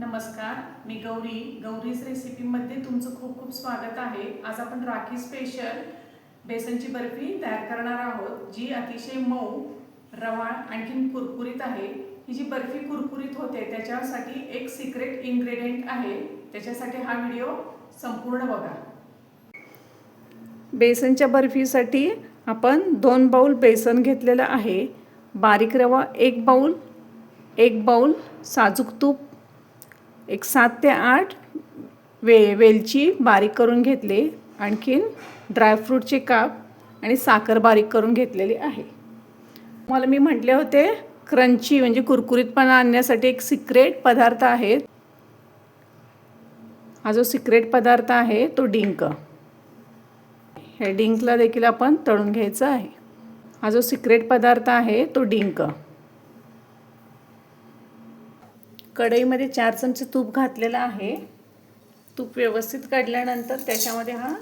नमस्कार मी गौरी. गौरीज रेसिपीमध्ये तुमचं खूप खूप स्वागत आहे. आज आपण राखी स्पेशल बेसनची बर्फी तयार करणार आहोत जी अतिशय मऊ रवा आणखीन कुरकुरीत आहे. ही जी बर्फी कुरकुरीत होते त्याच्यासाठी एक सिक्रेट इन्ग्रेडियंट आहे. त्याच्यासाठी हा व्हिडिओ संपूर्ण बघा. बेसनच्या बर्फीसाठी आपण दोन बाऊल बेसन घेतलेलं आहे. बारीक रवा एक बाऊल एक बाऊल साजूक तूप एक सात ते आठ वे वेलची बारीक करून घेतले. आणखीन ड्रायफ्रूटचे काप आणि साखर बारीक करून घेतलेली आहे. मला मी म्हटले होते क्रंची म्हणजे कुरकुरीतपणा आणण्यासाठी एक सिक्रेट पदार्थ आहे. हा जो सिक्रेट पदार्थ आहे तो डिंक. हे डिंकला देखील आपण तळून घ्यायचं आहे. हा जो सिक्रेट पदार्थ आहे तो डिंक. कढईमध्ये चार चमचे तूप घातलेलं आहे. तूप व्यवस्थित काढल्यानंतर त्याच्यामध्ये हा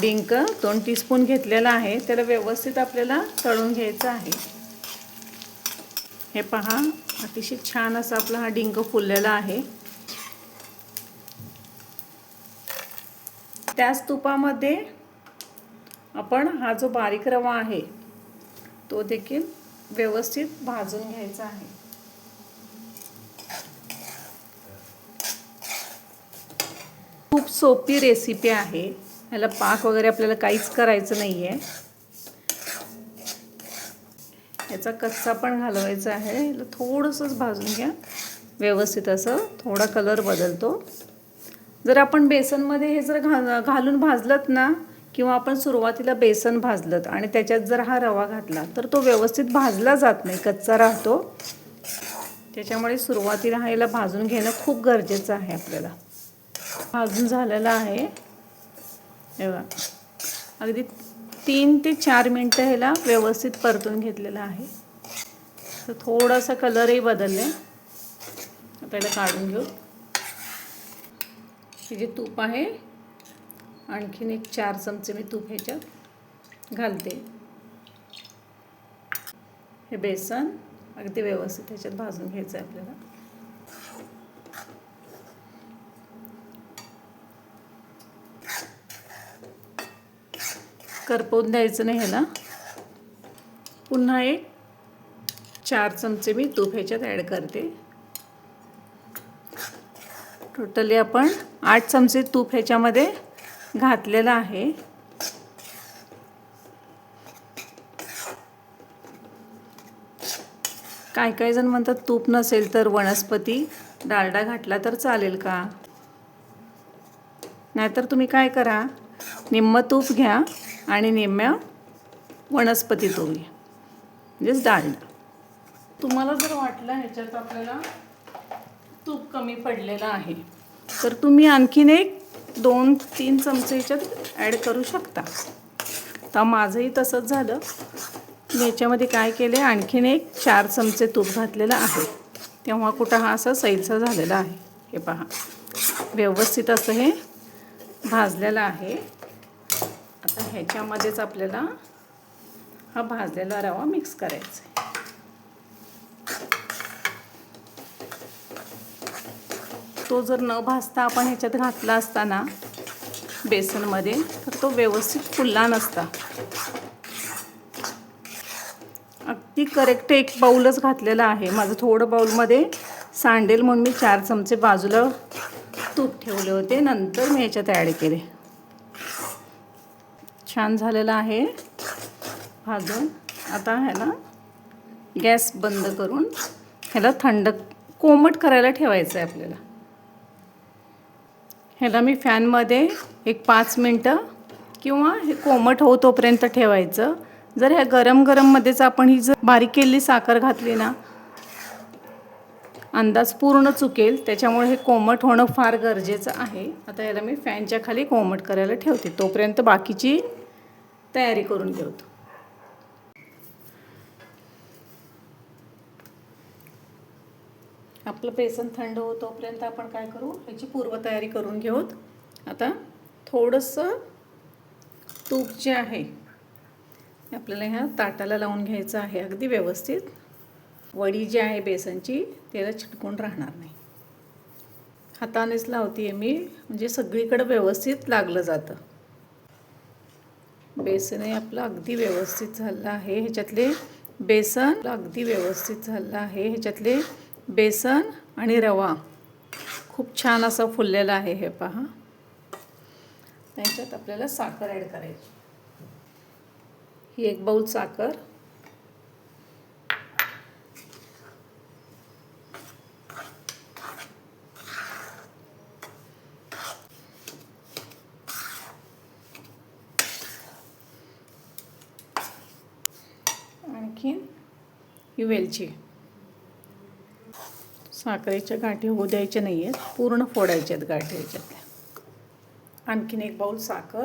डिंक दोन टीस्पून घेतलेला आहे. त्याला व्यवस्थित आपल्याला तळून घ्यायचं आहे. हे पहा अतिशय छान असा आपला हा डिंक फुललेला आहे. त्याच तुपामध्ये आपण हा जो बारीक रवा आहे तो देखील व्यवस्थित भाजून घ्यायचा आहे. खूप सोपी रेसिपी आहे. ह्याला पाक वगैरे आपल्याला काहीच करायचं नाही आहे याचा कच्चा पण घालवायचा आहे. याला थोडंसंच भाजून घ्या. व्यवस्थित असं थोडा कलर बदलतो. जर आपण बेसनमध्ये हे जर घा घालून भाजलत ना किंवा आपण सुरुवातीला बेसन भाजलत आणि त्याच्यात जर हा रवा घातला तर तो व्यवस्थित भाजला जात नाही कच्चा राहतो. त्याच्यामुळे सुरुवातीला हा याला भाजून घेणं खूप गरजेचं आहे आपल्याला. भाजून झालेला आहे. एवढा अगदी तीन ते चार मिनटं ह्याला व्यवस्थित परतून घेतलेलं आहे. तर थोडासा कलरही बदलले. आता याला काढून घेऊ. हे जे तूप आहे आणखीन एक चार चमचे मी तूप ह्याच्यात घालते. हे बेसन अगदी व्यवस्थित ह्याच्यात भाजून घ्यायचं आहे आपल्याला. करपवून द्यायचं नाही ह्याला पुन्हा एक चार चमचे मी तूप ह्याच्यात ॲड करते. टोटली आपण आठ चमचे तूप ह्याच्यामध्ये घातलेलं आहे. काय काय जण म्हणतात तूप नसेल तर वनस्पती डालडा घातला तर चालेल का? नाहीतर तुम्ही काय करा निम्म तूप घ्या. आणि निम्म्या वनस्पती घ्या म्हणजेच डालडा तुम्हाला जर वाटलं ह्याच्यात आपल्याला तूप कमी पडलेलं आहे. तर तुम्ही आणखीन एक दोन तीन चमचे ह्याच्यात ॲड करू शकता. तर माझंही तसंच झालं. मी याच्यामध्ये काय केले आणखीन एक चार चमचे तूप घातलेलं आहे. तेव्हा कुठं हा असा सैलसा झालेला आहे. हे पहा. व्यवस्थित असं हे भाजलेलं आहे. ह्याच्यामध्येच आपल्याला हा भाजलेला रवा मिक्स करायचा आहे. तो जर न भाजता आपण ह्याच्यात घातला असताना बेसनमध्ये तर तो व्यवस्थित फुलला नसता. अगदी करेक्ट एक बाऊलच घातलेला आहे. माझं थोडं बाऊलमध्ये सांडेल म्हणून मी चार चमचे बाजूला तूप ठेवले होते. नंतर मी ह्याच्यात ॲड केले. छान झालेलं आहे. भाजून आता ह्याला गॅस बंद करून ह्याला थंड कोमट करायला ठेवायचं आहे आपल्याला. ह्याला मी फॅनमध्ये एक पाच मिनटं किंवा हे कोमट हो तोपर्यंत ठेवायचं. जर ह्या गरम गरममध्येच आपण ही जर बारीक केलेली साखर घातली ना अंदाज पूर्ण चुकेल. त्याच्यामुळे हे कोमट होणं फार गरजेचं आहे. आता याला मी फॅनच्या खाली कोमट करायला ठेवते. तोपर्यंत बाकीची तयारी करून ठेवतो. आपलं बेसन थंड हो तोपर्यंत आपण काय करू? ह्याची पूर्वतयारी करून घेऊत. आता थोडंसं तूप जे आहे आपल्याला ह्या ताटाला लावून घ्यायचं आहे. अगदी व्यवस्थित. वडी जी आहे बेसनची त्याला चिटकून राहणार नाही. हातानेच लावते आहे मी. म्हणजे सगळीकडं व्यवस्थित लागलं जातं. बेसनही आपलं अगदी व्यवस्थित झालं आहे. ह्याच्यातले बेसन अगदी व्यवस्थित झालं आहे. ह्याच्यातले बेसन आणि रवा. खूप छान असा फुललेला आहे हे पहा. त्याच्यात आपल्याला साखर ॲड करायची. ही एक बाऊल साखर आणखीन ही वेलची साखरेच्या गाठी होऊ द्यायच्या नाही आहेत पूर्ण फोडायच्या आहेत गाठी याच्यातल्या आणखीन एक बाऊल साखर.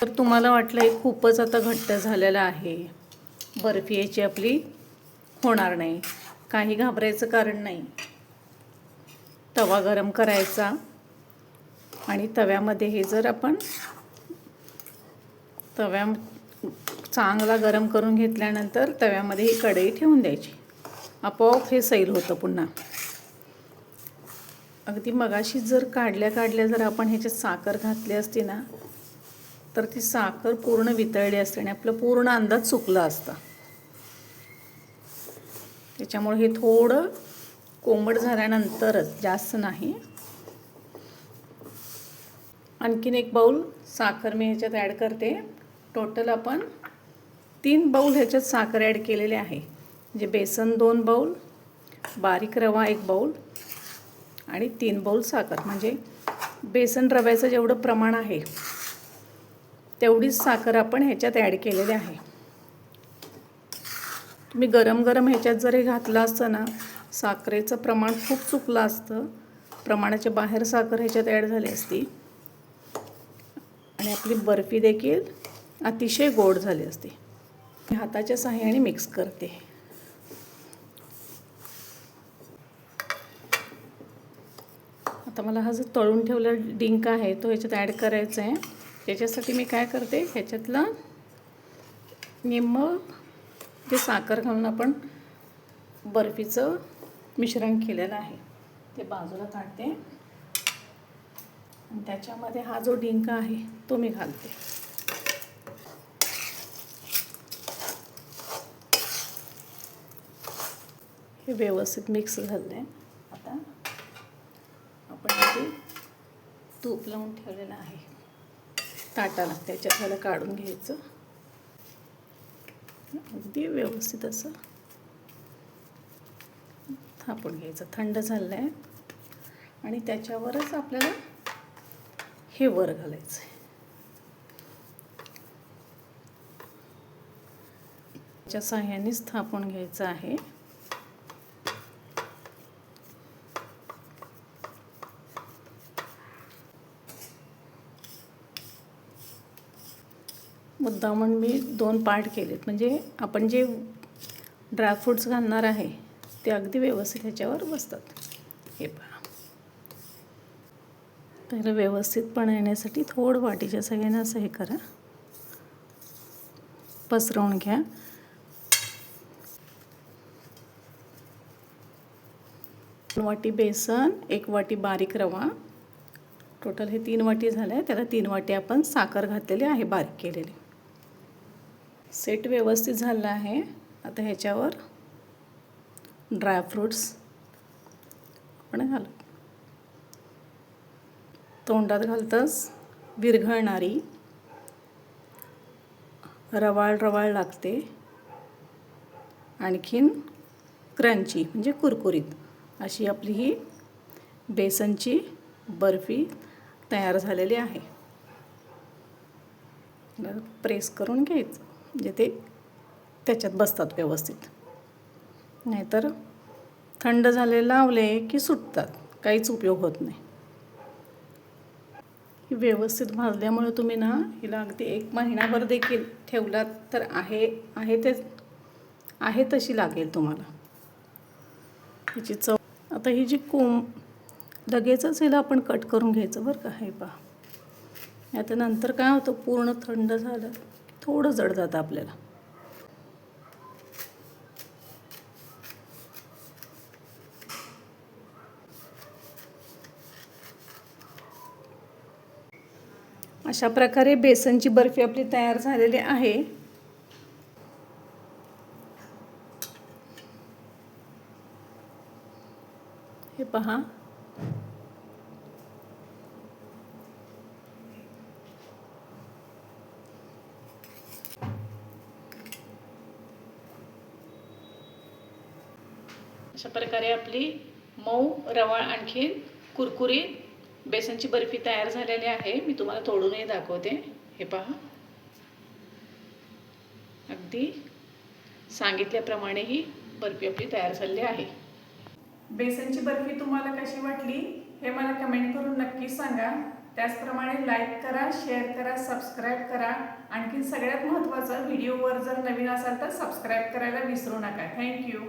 तर तुम्हाला वाटलं हे खूपच आता घट्ट झालेलं आहे. बर्फी याची आपली होणार नाही. काही घाबरायचं कारण नाही. तवा गरम करायचा. आणि तव्यामध्ये हे जर आपण तव्या चांगला गरम करून घेतल्यानंतर तव्यामध्ये ही कढई ठेवून द्यायची. आपोआप हे सैल होतं पुन्हा. अगदी मगाशी जर काढल्या काढल्या जर आपण ह्याच्यात साखर घातली असती ना तर ती साखर पूर्ण वितळली असते आणि आपलं पूर्ण अंदाज चुकला असता. त्याच्यामुळे हे थोडं कोमट झाल्यानंतरच जास्त नाही. आणखीन एक बाऊल साखर मी ह्याच्यात ॲड करते. टोटल आपण तीन बाऊल ह्याच्यात साखर ॲड केलेले आहे. म्हणजे बेसन दोन बाऊल बारीक रवा एक बाऊल आणि तीन बाऊल साखर. म्हणजे बेसन रव्याचं जेवढं प्रमाण आहे तेवढीच साखर आपण ह्याच्यात ॲड केलेली आहे. तुम्ही गरम गरम ह्याच्यात जरी घातलं असतं ना साखरेचं प्रमाण खूप चुकलं असतं. प्रमाणाच्या बाहेर साखर ह्याच्यात ॲड झाली असती. आणि आपली बर्फी देखील अतिशय गोड झाली असते. हाताच्या साह्याने मिक्स करते. आता मला हा जो तळून ठेवलेला डिंक आहे तो ह्याच्यात ॲड करायचा आहे. त्याच्यासाठी मी काय करते ह्याच्यातलं निम्म जे साखर घालून आपण बर्फीचं मिश्रण केलेलं आहे. ते बाजूला काढते. आणि त्याच्यामध्ये हा जो डिंक आहे तो मी घालते. हे व्यवस्थित मिक्स झालं आहे आता आपण इथे तूप लावून ठेवलेलं आहे. ताटाला त्याच्यात काढून घ्यायचं. अगदी व्यवस्थित असं. थापून घ्यायचं. थंड झालं आहे आणि त्याच्यावरच आपल्याला हे वर घालायचं आहे त्याच्या साह्यानेच थापून घ्यायचं आहे. मुद्दामून मी दोन पार्ट केलेत. म्हणजे आपण जे ड्रायफ्रूट्स घालणार आहे ते अगदी व्यवस्थित ह्याच्यावर बसतात. हे पहा. तर व्यवस्थितपणा येण्यासाठी थोडं वाटीच्या सगळ्यांना असं हे करा. पसरवून घ्या. वाटी बेसन एक वाटी बारीक रवा. टोटल हे तीन वाटी झालं आहे त्याला तीन वाटी आपण साखर घातलेली आहे बारीक केलेली. सेट व्यवस्थित झाला आहे. आता ह्याच्यावर ड्रायफ्रूट्स आपण घाल. तोंडात घालताच विरघळणारी. रवाळ रवाळ लागते. आणखीन क्रंची म्हणजे कुरकुरीत. अशी आपली ही बेसनची बर्फी तयार झालेली आहे. प्रेस करून घ्यायचं म्हणजे ते त्याच्यात बसतात व्यवस्थित. नाहीतर थंड झाले लावले की सुटतात. काहीच उपयोग होत नाही. ही व्यवस्थित भाजल्यामुळे तुम्ही ना हिला अगदी एक महिनाभर देखील ठेवलात तर आहे आहे ते आहे तशी लागेल तुम्हाला. हिची चव आता ही जी कोंब लगेचच हिला आपण कट करून घ्यायचं बरं का हे पहा. आता नंतर काय होतं पूर्ण थंड झालं थोडं जड जातं आपल्याला. अशा प्रकारे बेसनची बर्फी आपली तयार झालेली आहे. हे पहा. अशा प्रकारे आपली मऊ रवाळ आणखीन कुरकुरीत बेसनची बर्फी तयार झालेली आहे. मी तुम्हाला तोडूनही दाखवते. हे पहा. अगदी सांगितल्याप्रमाणे ही बर्फी आपली तयार झालेली आहे. बेसनची बर्फी तुम्हाला कशी वाटली हे मला कमेंट करून नक्की सांगा. त्याचप्रमाणे लाईक करा शेअर करा सबस्क्राईब करा. आणखी सगळ्यात महत्त्वाचं व्हिडिओवर जर नवीन असाल तर सबस्क्राईब करायला विसरू नका. थँक्यू